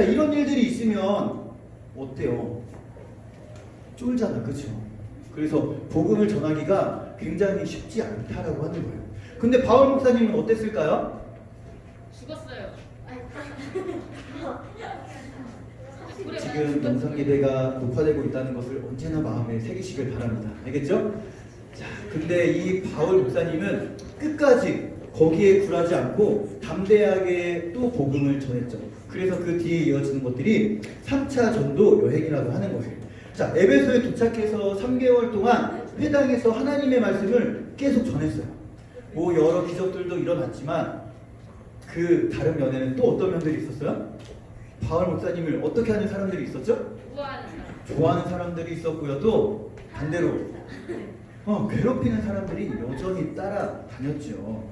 자, 이런 일들이 있으면 어때요? 쫄잖아, 그렇죠? 그래서 복음을 전하기가 굉장히 쉽지 않다라고 하는 거예요. 근데 바울 목사님은 어땠을까요? 죽었어요. 지금 영상 예배가 녹화되고 있다는 것을 언제나 마음에 새기시길 바랍니다. 알겠죠? 자, 근데 이 바울 목사님은 끝까지 거기에 굴하지 않고 담대하게 또 복음을 전했죠. 그래서 그 뒤에 이어지는 것들이 3차 전도 여행이라고 하는 거예요. 자, 에베소에 도착해서 3개월 동안 회당에서 하나님의 말씀을 계속 전했어요. 뭐 여러 기적들도 일어났지만 그 다른 면에는 또 어떤 면들이 있었어요? 바울 목사님을 어떻게 하는 사람들이 있었죠? 좋아하는 사람. 좋아하는 사람들이 있었고요. 또 반대로 어, 괴롭히는 사람들이 여전히 따라다녔죠.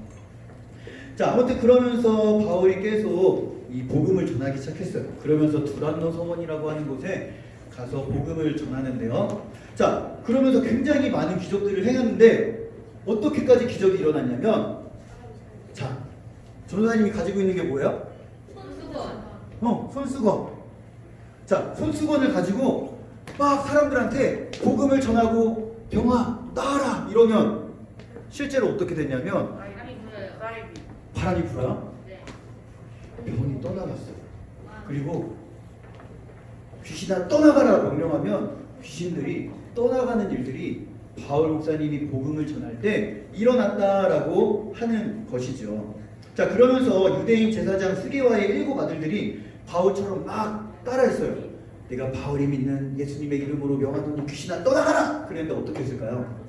자, 아무튼 그러면서 바울이 계속 이 복음을 전하기 시작했어요. 그러면서 두란노 서원이라고 하는 곳에 가서 복음을 전하는데요. 자, 그러면서 굉장히 많은 기적들을 행했는데 어떻게까지 기적이 일어났냐면 자, 전도사님이 가지고 있는 게 뭐예요? 손수건. 어, 손수건. 자, 손수건을 가지고 막 사람들한테 복음을 전하고 병아 나아라 이러면 실제로 어떻게 됐냐면 바람이 불어요. 바람이 불어요. 네. 병이 떠나갔어요. 그리고 귀신아 떠나가라 명령하면 귀신들이 떠나가는 일들이 바울 목사님이 복음을 전할 때 일어났다라고 하는 것이죠. 자 그러면서 유대인 제사장 스게와의 일곱 아들들이 바울처럼 막 따라했어요. 내가 바울이 믿는 예수님의 이름으로 명하노니 귀신아 떠나가라. 그랬는데 어떻게 했을까요?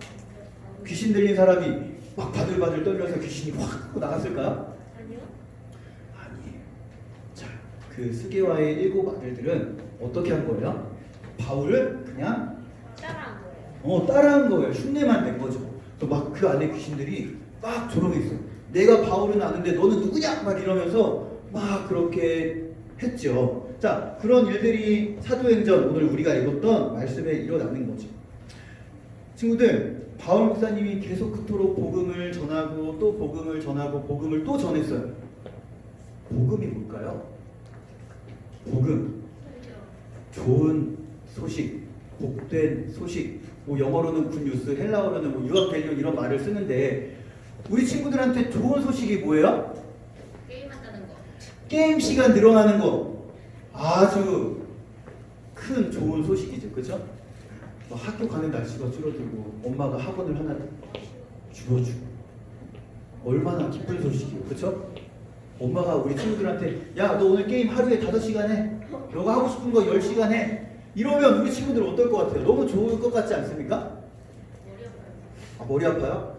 귀신 들린 사람이 막 바들바들 떨면서 귀신이 확 나갔을까요? 자, 그 스게와의 일곱 아들들은 어떻게 한 거예요? 바울을 그냥 따라한 거예요. 어 따라한 거예요. 흉내만 낸 거죠. 막 그 안에 귀신들이 막 조롱했어요. 내가 바울은 아는데 너는 누구냐? 막 이러면서 막 그렇게 했죠. 자, 그런 일들이 사도행전 오늘 우리가 읽었던 말씀에 일어나는 거죠. 친구들, 바울 목사님이 계속 그토록 복음을 전하고 또 복음을 전하고 복음을 또 전했어요. 복음이 뭘까요? 복음. 좋은 소식, 복된 소식. 뭐 영어로는 굿뉴스, 헬라어로는 뭐 유학 밸류 이런 말을 쓰는데 우리 친구들한테 좋은 소식이 뭐예요? 게임한다는 거. 게임 시간 늘어나는 거 아주 큰 좋은 소식이죠, 그렇죠? 학교 가는 날씨가 줄어들고 엄마가 학원을 하나 줄여주고 얼마나 기쁜 소식이에요, 그렇죠? 엄마가 우리 친구들한테 야 너 오늘 게임 하루에 5시간 해 너가 하고 싶은 거 10시간 해 이러면 우리 친구들 어떨 것 같아요? 너무 좋을 것 같지 않습니까? 아, 머리 아파요?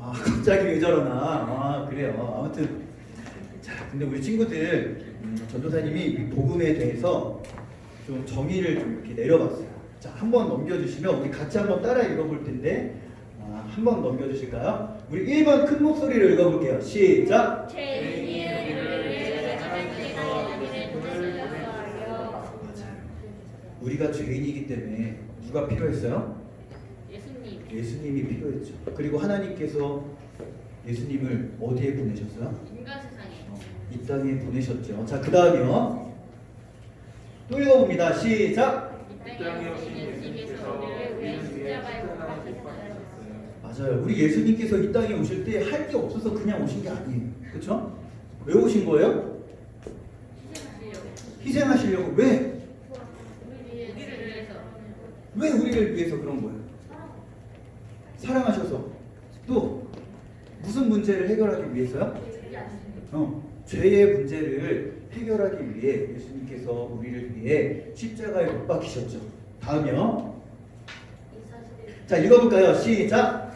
아 갑자기 왜 저러나 아 그래요 아무튼 자 근데 우리 친구들 음, 전도사님이 이 복음에 대해서 좀 정의를 좀 이렇게 내려봤어요 자 한 번 넘겨주시면 우리 같이 한번 따라 읽어볼 텐데 아, 한번 넘겨주실까요? 우리 1번 큰 목소리로 읽어볼게요 시작 맞 우리가 죄인이기 때문에 누가 필요했어요? 예수님. 예수님이 필요했죠 그리고 하나님께서 예수님을 어디에 보내셨어요? 인간 세상에. 이 땅에 보내셨죠. 자, 그 다음이요. 또 읽어봅니다. 시작. 이 땅에 오신 예수님께서 우리를 위해 십자가에 못 박히셨어요. 맞아요. 우리 예수님께서 이 땅에 오실 때 할 게 없어서 그냥 오신 게 아니에요. 그렇죠? 왜 오신 거예요? 희생하시려고. 희생하시려고. 왜? 우리 위해 우리를 위해서. 왜 우리를 위해서 그런 거예요? 사랑하셔서. 또 무슨 문제를 해결하기 위해서요? 어, 죄의 문제를 해결하기 위해 예수님께서 우리를 위해 십자가에 못 박히셨죠. 다음이요. 자, 읽어볼까요? 시작.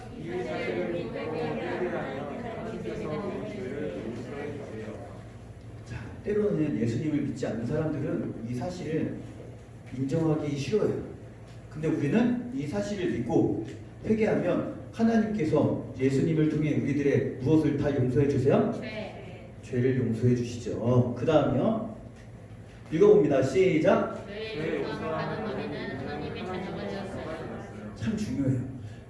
자, 때로는 예수님을 믿지 않는 사람들은 이 사실을 인정하기 싫어요. 근데 우리는 이 사실을 믿고 회개하면 하나님께서 예수님을 통해 우리들의 무엇을 다 용서해 주세요? 죄. 죄를 용서해 주시죠. 그 다음이요. 읽어봅니다. 시작. 되었어요. 참 중요해요.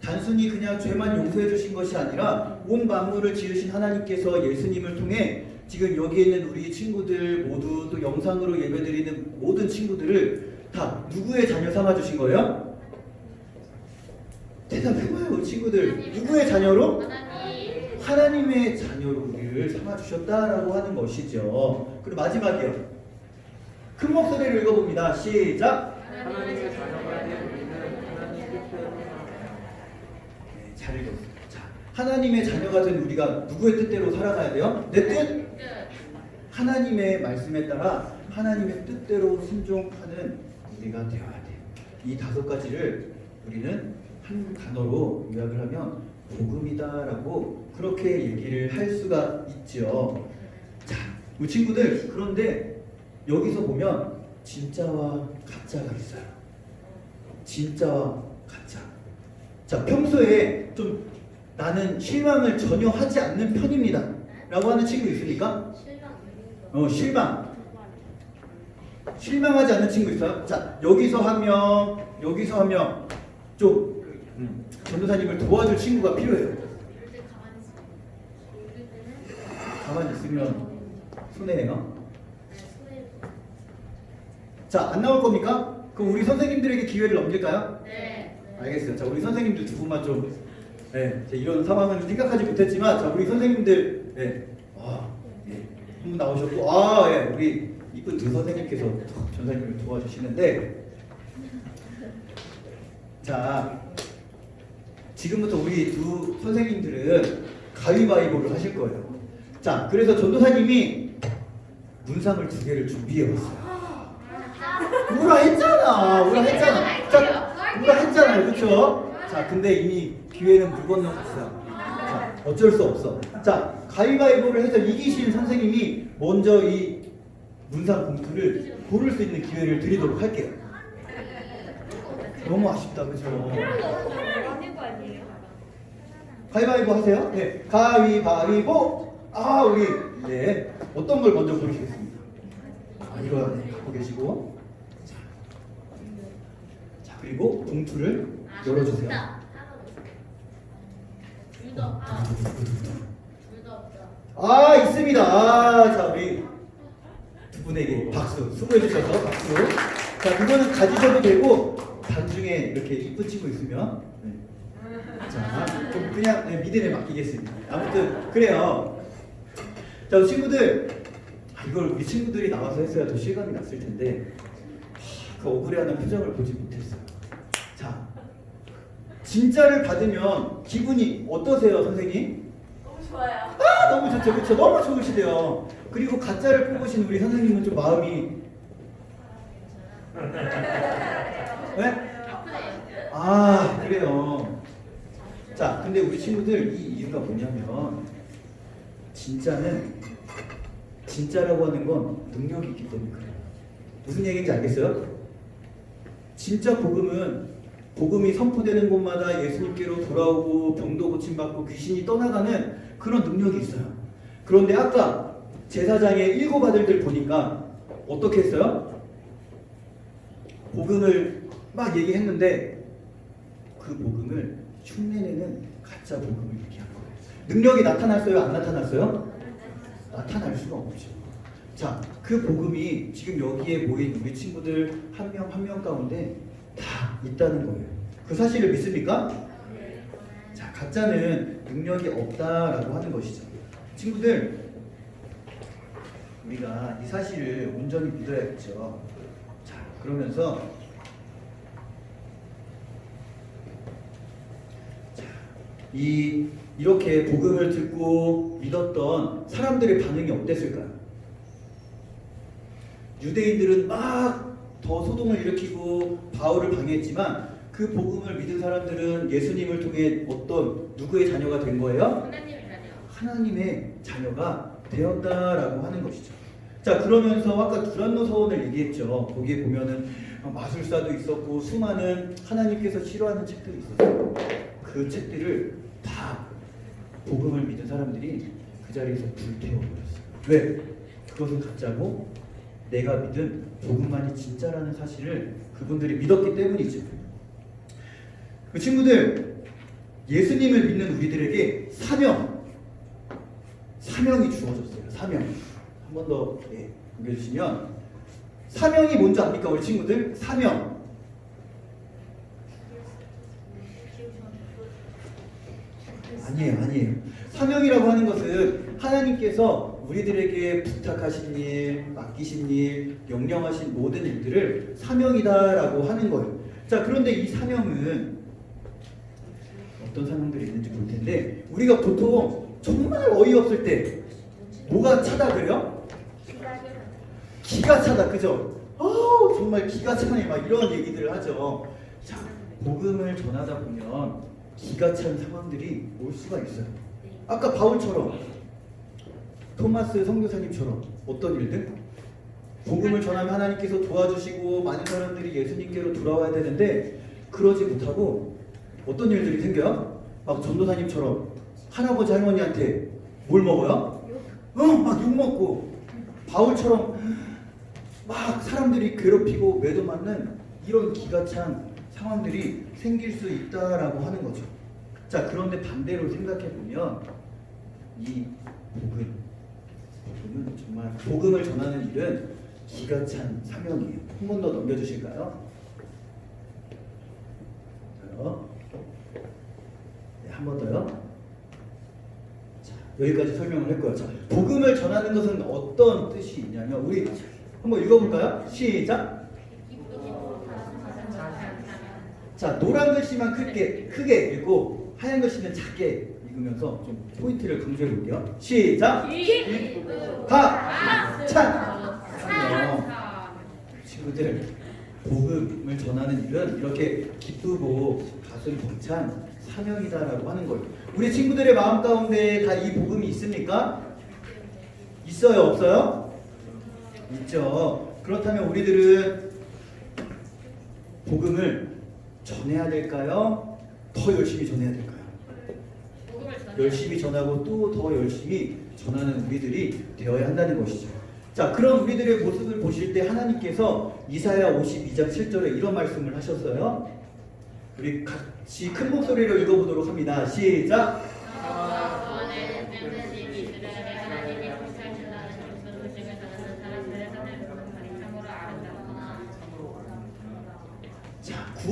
단순히 그냥 죄만 용서해 주신 것이 아니라 온 만물을 지으신 하나님께서 예수님을 통해 지금 여기 있는 우리 친구들 모두 또 영상으로 예배드리는 모든 친구들을 다 누구의 자녀 삼아 주신 거예요? 대답해봐요, 친구들. 누구의 자녀로? 하나님 하나님의 자녀로 우리를 삼아 주셨다라고 하는 것이죠. 그리고 마지막이요. 큰 목소리로 읽어봅니다. 시작. 하나님의 자녀가 된 우리는 하나님 뜻대로 네, 잘 읽었어요. 자, 하나님의 자녀가 된 우리가 누구의 뜻대로 살아가야 돼요? 내 뜻? 뜻 하나님의 말씀에 따라 하나님의 뜻대로 순종하는 우리가 되어야 돼요. 이 다섯 가지를 우리는 한 단어로 요약을 하면 복음이다라고 그렇게 얘기를 할 수가 있죠. 자, 우리 친구들 그런데 여기서 보면 진짜와 가짜가 있어요. 진짜와 가짜. 자, 평소에 좀 나는 실망을 전혀 하지 않는 편입니다. 라고 하는 친구 있습니까? 실망 어, 실망. 실망하지 않는 친구 있어요? 자, 여기서 한 명, 여기서 한 명, 좀, 음, 전도사님을 도와줄 친구가 필요해요. 가만히 있으면 손해예요. 네, 손에 자, 안 나올 겁니까? 그럼 우리 선생님들에게 기회를 넘길까요? 네 알겠어요. 자, 우리 선생님들 두 분만 좀, 네, 제 이런 상황은 생각하지 못했지만, 자, 우리 선생님들, 네, 아, 예, 한분 나오셨고, 아, 예, 우리 이쁜 두 선생님께서 전사님을 도와주시는데, 자, 지금부터 우리 두 선생님들은 가위바위보를 하실 거예요. 자, 그래서 전도사님이 문상을 두 개를 준비해 왔어요. 우라 했잖아. 우라 했잖아. 자, 우라 했잖아요. 그렇죠? 자, 근데 이미 기회는 물 건너 갔어요. 자, 어쩔 수 없어. 자, 가위바위보를 해서 이기신 선생님이 먼저 이 문상 봉투를 고를 수 있는 기회를 드리도록 할게요. 너무 아쉽다. 그죠? 가위바위보 하세요. 네. 가위바위보. 아, 우리 네. 어떤 걸 먼저 고르시겠습니까? 아, 이거 네, 갖고 계시고. 자. 자, 그리고 봉투를 열어주세요. 없다 둘도 없다 아, 있습니다. 아, 자, 우리 두 분에게 박수. 수고해 주셔서 박수. 자, 그거는 가지셔도 되고 단중에 이렇게 친구 있으면 네. 자, 좀 그냥 네, 믿음에 맡기겠습니다. 아무튼 그래요. 자, 우리 친구들 아, 이걸 우리 친구들이 나와서 했어야 더 실감이 났을 텐데 하, 그 억울해하는 표정을 보지 못했어요. 자, 진짜를 받으면 기분이 어떠세요, 선생님? 너무 좋아요 아, 너무 좋죠, 그렇죠? 너무 좋으시대요. 그리고 가짜를 뽑으신 우리 선생님은 좀 마음이 네? 아 그래요. 자, 근데 우리 친구들 이 이유가 뭐냐면 진짜는 진짜라고 하는 건 능력이 있기 때문에 그래요. 무슨 얘기인지 알겠어요? 진짜 복음은 복음이 선포되는 곳마다 예수님께로 돌아오고 병도 고침받고 귀신이 떠나가는 그런 능력이 있어요. 그런데 아까 제사장의 일곱 아들들 보니까 어떻게 했어요? 복음을 막 얘기했는데 그 복음을 흉내내는 가짜 복음을 얘기한 거예요. 능력이 나타났어요? 안 나타났어요? 나타날 수가 없죠. 자, 그 복음이 지금 여기에 모인 우리 친구들 한 명 한 명 가운데 다 있다는 거예요. 그 사실을 믿습니까? 자, 가짜는 능력이 없다라고 하는 것이죠. 친구들, 우리가 이 사실을 온전히 믿어야겠죠. 자, 그러면서 자, 이 이렇게 복음을 듣고 믿었던 사람들의 반응이 어땠을까요? 유대인들은 막 더 소동을 일으키고 바울을 방해했지만 그 복음을 믿은 사람들은 예수님을 통해 어떤 누구의 자녀가 된 거예요? 하나님의 자녀 하나님의 자녀가 되었다라고 하는 것이죠. 자 그러면서 아까 두란노 서원을 얘기했죠. 거기에 보면은 마술사도 있었고 수많은 하나님께서 싫어하는 책들이 있었어요. 그 책들을 다 복음을 믿은 사람들이 그 자리에서 불태워버렸어요. 왜? 그것은 가짜고 내가 믿은 복음만이 진짜라는 사실을 그분들이 믿었기 때문이죠. 그 친구들 예수님을 믿는 우리들에게 사명 사명이 주어졌어요. 사명. 한 번 더 예, 넘겨주시면 사명이 뭔지 압니까 우리 친구들? 사명 아니에요 아니에요 사명이라고 하는 것은 하나님께서 우리들에게 부탁하신 일, 맡기신 일, 명령하신 모든 일들을 사명이다라고 하는 거예요 자 그런데 이 사명은 어떤 사명들이 있는지 볼 텐데 우리가 보통 정말 어이없을 때 뭐가 차다 그래요? 기가 차다 그죠? 아우 정말 기가 차네 막 이런 얘기들을 하죠. 자 복음을 전하다 보면 기가 찬 상황들이 올 수가 있어요. 아까 바울처럼 토마스 선교사님처럼 어떤 일들? 복음을 전하면 하나님께서 도와주시고 많은 사람들이 예수님께로 돌아와야 되는데 그러지 못하고 어떤 일들이 생겨요? 막 전도사님처럼 할아버지 할머니한테 뭘 먹어요? 응, 막 욕 먹고 바울처럼 막 사람들이 괴롭히고 매도 맞는 이런 기가 찬 상황들이 생길 수 있다라고 하는 거죠. 자, 그런데 반대로 생각해 보면 이 복음, 복음은 정말 복음을 전하는 일은 기가 찬 사명이에요. 한 번 더 넘겨주실까요? 네, 한번 더요. 자, 여기까지 설명을 했고요. 자, 복음을 전하는 것은 어떤 뜻이 있냐면 우리 한번 읽어볼까요? 시작. 자, 노란 글씨만 크게 크게 읽고 하얀 글씨는 작게 읽으면서 좀 포인트를 강조해 볼게요. 시작. 가, 찬, 사명. 친구들 복음을 전하는 일은 이렇게 기쁘고 가슴 벅찬 사명이다라고 하는 거예요. 우리 친구들의 마음 가운데 다 이 복음이 있습니까? 있어요, 없어요? 있죠. 그렇다면 우리들은 복음을 전해야 될까요? 더 열심히 전해야 될까요? 열심히 전하고 또 더 열심히 전하는 우리들이 되어야 한다는 것이죠. 자, 그런 우리들의 모습을 보실 때 하나님께서 이사야 52장 7절에 이런 말씀을 하셨어요. 우리 같이 큰 목소리로 읽어보도록 합니다. 시작.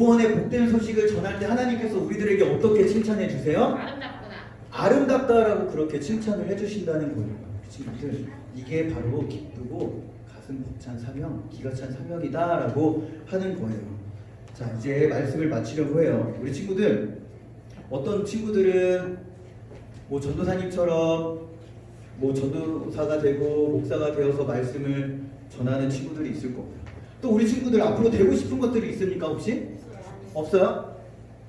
구원의 복된 소식을 전할 때 하나님께서 우리들에게 어떻게 칭찬해 주세요? 아름답구나. 아름답다라고 그렇게 칭찬을 해주신다는 거예요. 친구들 이게 바로 기쁘고 가슴 벅찬 사명, 기가 찬 사명이다라고 하는 거예요. 자 이제 말씀을 마치려고 해요. 우리 친구들 어떤 친구들은 뭐 전도사님처럼 뭐 전도사가 되고 목사가 되어서 말씀을 전하는 친구들이 있을 거고요. 또 우리 친구들 앞으로 되고 싶은 것들이 있습니까 혹시? 없어요?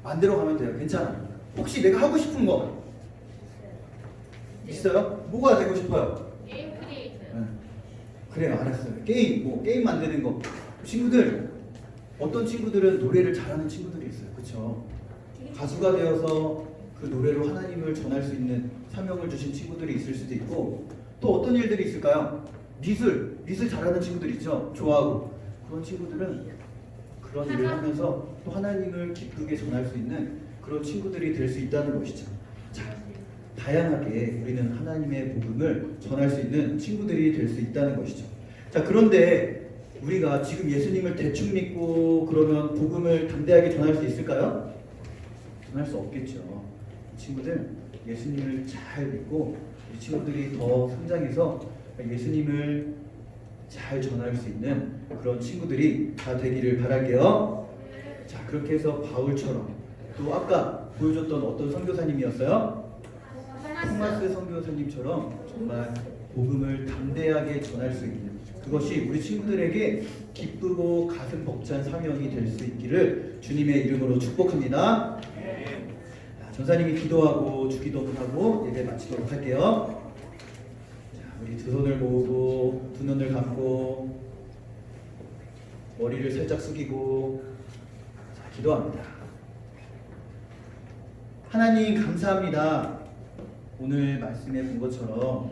만들어 가면 돼요. 괜찮아. 혹시 내가 하고 싶은 거 있어요? 뭐가 되고 싶어요? 게임 크리에이터. 네. 그래요, 알았어요. 게임, 뭐 게임 만드는 거. 친구들 어떤 친구들은 노래를 잘하는 친구들이 있어요, 그렇죠? 가수가 되어서 그 노래로 하나님을 전할 수 있는 사명을 주신 친구들이 있을 수도 있고 또 어떤 일들이 있을까요? 미술, 미술 잘하는 친구들 있죠, 좋아하고 그런 친구들은 그런 일을 하면서 또 하나님을 기쁘게 전할 수 있는 그런 친구들이 될 수 있다는 것이죠. 자, 다양하게 우리는 하나님의 복음을 전할 수 있는 친구들이 될 수 있다는 것이죠. 자, 그런데 우리가 지금 예수님을 대충 믿고 그러면 복음을 담대하게 전할 수 있을까요? 전할 수 없겠죠. 친구들 예수님을 잘 믿고 이 친구들이 더 성장해서 예수님을 잘 전할 수 있는 그런 친구들이 다 되기를 바랄게요. 자, 그렇게 해서 바울처럼 또 아까 보여줬던 어떤 선교사님이었어요? 토마스 선교사님처럼 정말 복음을 담대하게 전할 수 있는 그것이 우리 친구들에게 기쁘고 가슴 벅찬 사명이 될 수 있기를 주님의 이름으로 축복합니다. 자, 전사님이 기도하고 주기도문 하고 예배 마치도록 할게요. 두 손을 모으고 두 눈을 감고 머리를 살짝 숙이고 자, 기도합니다. 하나님 감사합니다. 오늘 말씀해 본 것처럼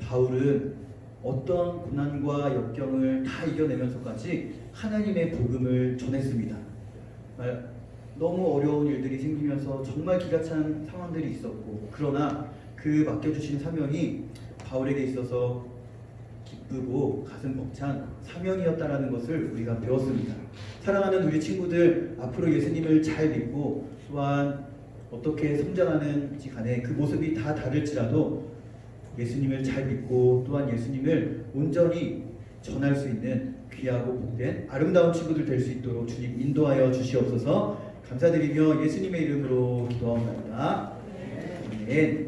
바울은 어떤 고난과 역경을 다 이겨내면서까지 하나님의 복음을 전했습니다. 말- 너무 어려운 일들이 생기면서 정말 기가 찬 상황들이 있었고 그러나 그 맡겨주신 사명이 바울에게 있어서 기쁘고 가슴 벅찬 사명이었다라는 것을 우리가 배웠습니다. 사랑하는 우리 친구들 앞으로 예수님을 잘 믿고 또한 어떻게 성장하는지 간에 그 모습이 다 다를지라도 예수님을 잘 믿고 또한 예수님을 온전히 전할 수 있는 귀하고 복된 아름다운 친구들 될 수 있도록 주님 인도하여 주시옵소서 감사드리며 예수님의 이름으로 기도합니다. 아멘.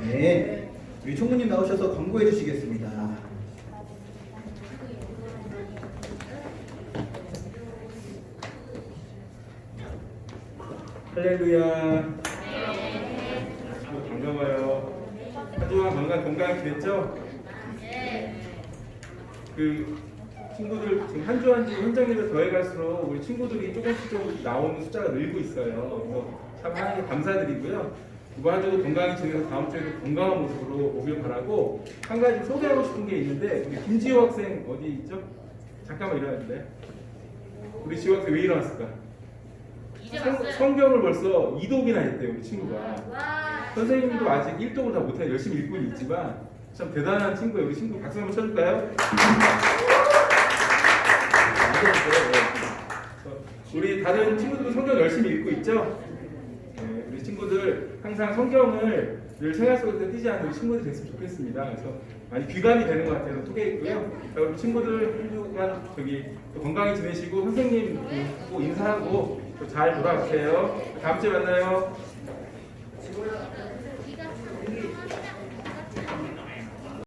아멘. 우리 총무님 나오셔서 광고해 주시겠습니다. 할렐루야. 아주 반가워요. 한 주간 건강 건강히 지냈죠? 그 친구들 지금 한 주 한 주 현장일을 더해갈수록 우리 친구들이 조금씩 조금씩 나오는 숫자가 늘고 있어요. 그래서 참 감사드리고요. 주도 건강히 지내서 다음 주에도 건강한 모습으로 오길 바라고 한 가지 소개하고 싶은 게 있는데 우리 김지호 학생 어디 있죠? 잠깐만 일어났는데 우리 지호 학생 왜 일어났을까? 성. 성경을 벌써 2독이나 했대요 우리 친구가 와. 선생님도 아직 1독을 다 못해 열심히 읽고는 있지만 참 대단한 친구예요 우리 친구 박수 한번 쳐줄까요? 네. 우리 다른 친구들도 성경 열심히 읽고 있죠? 친구들 항상 성경을 늘 생활 속에서 띄지 않는 친구들이 됐으면 좋겠습니다. 그래서 많이 귀감이 되는 것 같아서 소개했고요. 자, 우리 친구들 한 주간 저기 또 건강히 지내시고 선생님 꼭 인사하고 또잘 돌아가세요. 다음 주에 만나요.